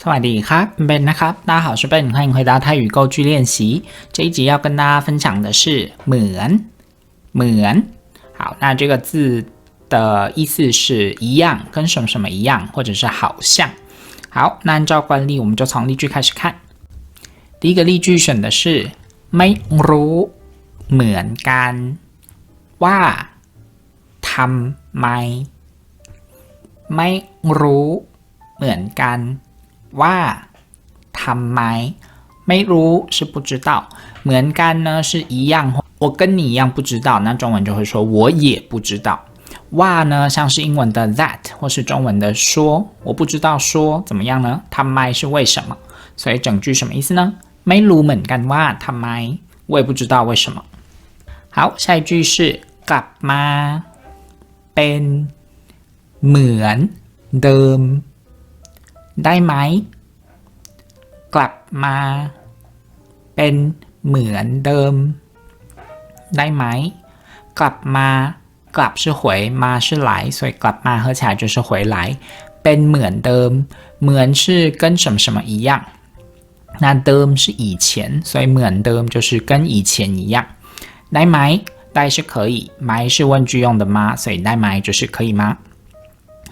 สวัสดีครับเบนนะครับ大家好，我是 Ben，欢迎回到泰语构句练习。这一集要跟大家分享的是“เหมือน”，เหมือน。好，那这个字的意思是一样，跟什么什么一样，或者是好像。好，那按照惯例，我们就从例句开始看。第一个例句选的是“ไม่รู้เหมือนกันว่าท ำไมไม่รู้เหมือนกันว่าทำไมไม่รู้是不知道，เหมือนกัน呢是一样，我跟你一样不知道，那中文就会说我也不知道。哇呢，像是英文的 that，或是中文的说，我不知道说怎么样呢？ทำไม是为什么？所以整句什么意思呢？ไม่รู้เหมือนกันว่าทำไม，我也不知道为什么。好，下一句是กลับมา เป็นเหมือนเดิมได้ไหมกลับมาเป็นเหมือนเดิมได้ไหมกลับมากลับ是回มา是来所以กลับมา合起来就是回来เป็นเหมือนเดิมเหมือน是跟什么什么一样那เดิม是以前所以เหมือนเดิม就是跟以前一样ได้ไหม ได้是可以ไห是问句用的吗所以ได้ไหม就是可以吗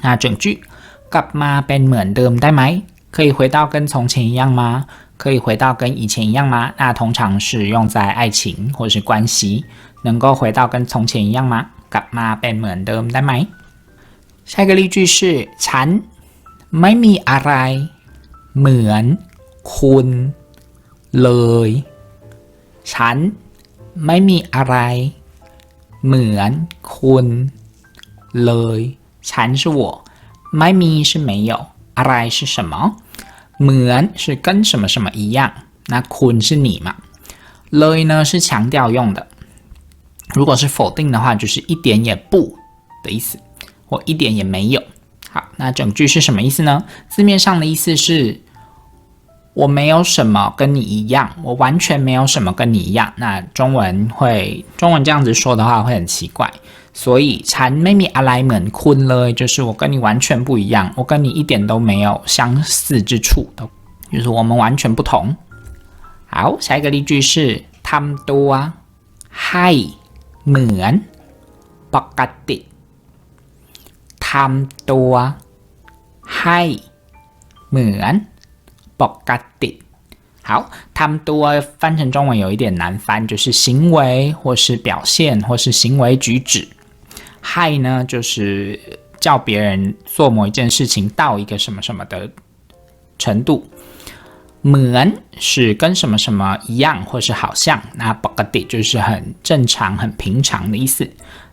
那整句กลับมาเป็นเหมือนเดิมได้ไหม可以回到跟从前一样吗？可以回到跟以前一样吗？那通常是用在爱情或是关系，能够回到跟从前一样吗？กลับมาเป็นเหมือนเดิมได้ไหม下一个例句是ฉันไม่มีอะไรเหมือนคุณเลยฉันไม่มีอะไร เหมือนคุณเลยฉัน是我ไม่มี是没有อะไร是什么เหมือน是跟什么什么一样，那คุณ是你嘛？เลย呢是强调用的，如果是否定的话，就是一点也不的意思，或一点也没有。好，那整句是什么意思呢？字面上的意思是， 我没有什么跟你一样，我完全没有什么跟你一样。那中文会，中文这样子说的话会很奇怪。所以ฉันไม่มีอะไรเหมือนคุณเลย，就是我跟你完全不一样，我跟你一点都没有相似之处，都就是我们完全不同。好，下一个例句是ทำตัวให้เหมือนปกติทำตัวให้เหมือน ปกติ好，ทำตัว翻成中文有一点难翻，就是行为或是表现或是行为举止。害呢，就是叫别人做某一件事情到一个什么什么的程度。门是跟什么什么一样，或是好像。那 body 就是很正常、很平常的意思。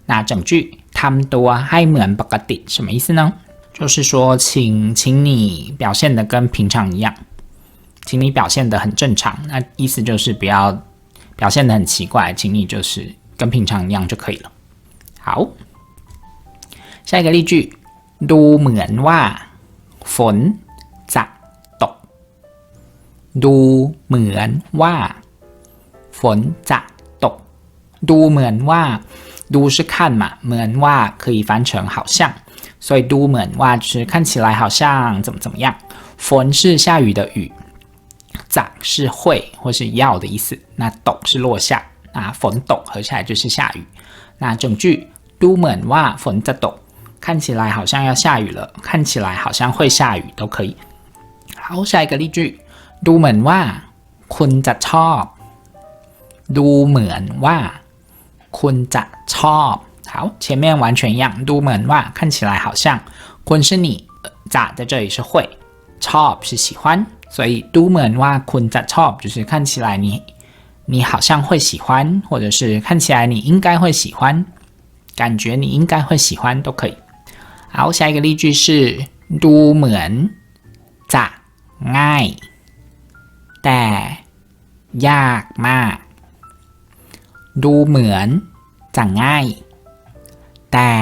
那整句他们多还门 body 什么意思呢？就是说，请请你表现的跟平常一样， 请你表现的很正常。那意思就是不要表现的很奇怪，请你就是跟平常一样就可以了。好。下一个例句ดูเหมือนว่าฝนจะตกดูเหมือนว่าฝนจะตกดูเหมือนว่าดู是看嘛เหมือนว่า可以翻成好像所以ดูเหมือนว่า是看起来好像怎么怎么样ฝน是下雨的雨 จะ是会或是要的意思那ตก是落下那ฝนตก合起来就是下雨那整句ดูเหมือนว่าฝนจะตก看起来好像要下雨了，看起来好像会下雨都可以。好，下一个例句，ดูเหมือนว่าคุณจะชอบดูเหมือนว่าคุณจะชอบ好，前面完全一样，ดูเหมือนว่า看起来好像คุณ是你，จะ在这里是会，ชอบ是喜欢， 所以ดูเหมือนว่าคุณจะชอบ就是看起来你你好像会喜欢，或者是看起来你应该会喜欢，感觉你应该会喜欢都可以。好，下一个例句是ดูเหมือนจะง่ายแต่ยากมากดูเหมือนจะง่ายแต่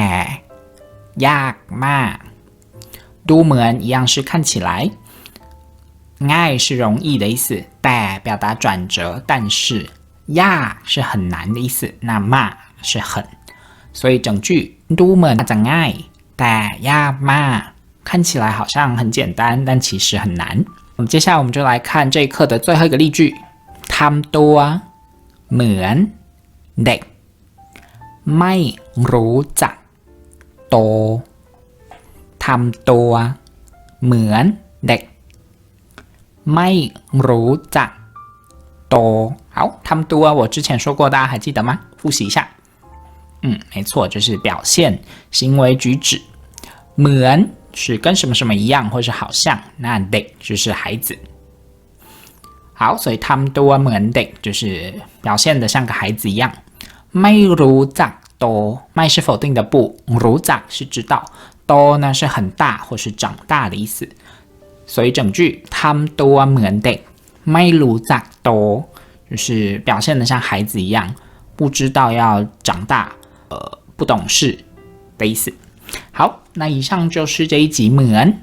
ยากมากดูเหมือน一样是看起来 ง่าย是容易的意思แต่表达转折但是ยาก是很难的意思那มาก是很所以整句 ดูเหมือนจะง่ายแต่ยากมาก看起来好像很简单但其实很难我们接下来我们就来看这一课的最后一个例句ทำตัวเหมือนเด็กไม่รู้จักโตทำตัวเหมือนเด็ก ไม่รู้จักโต好ทำตัว我之前说过大家还记得吗复习一下嗯，没错，就是表现行为举止。เหมือน是跟什么什么一样，或是好像。那เด็ก就是孩子。好，所以ทำตัวเหมือนเด็ก就是表现的像个孩子一样。ไม่รู้จักโต，ไม่是否定的不，รู้จัก是知道，โต呢是很大或是长大的意思。 所以整句ทำตัวเหมือนเด็กไม่รู้จักโต，就是表现的像孩子一样，不知道要长大。呃，不懂事的意思。好，那以上就是这一集เหมือน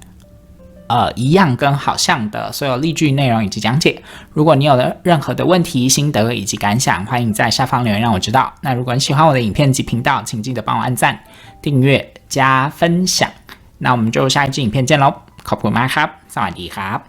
呃一样跟好像的所有例句内容以及讲解。如果你有了任何的问题、心得以及感想，欢迎在下方留言让我知道。那如果你喜欢我的影片及频道，请记得帮我按赞、订阅、加分享。那我们就下一支影片见喽！ขอบคุณมากครับ สวัสดีครับ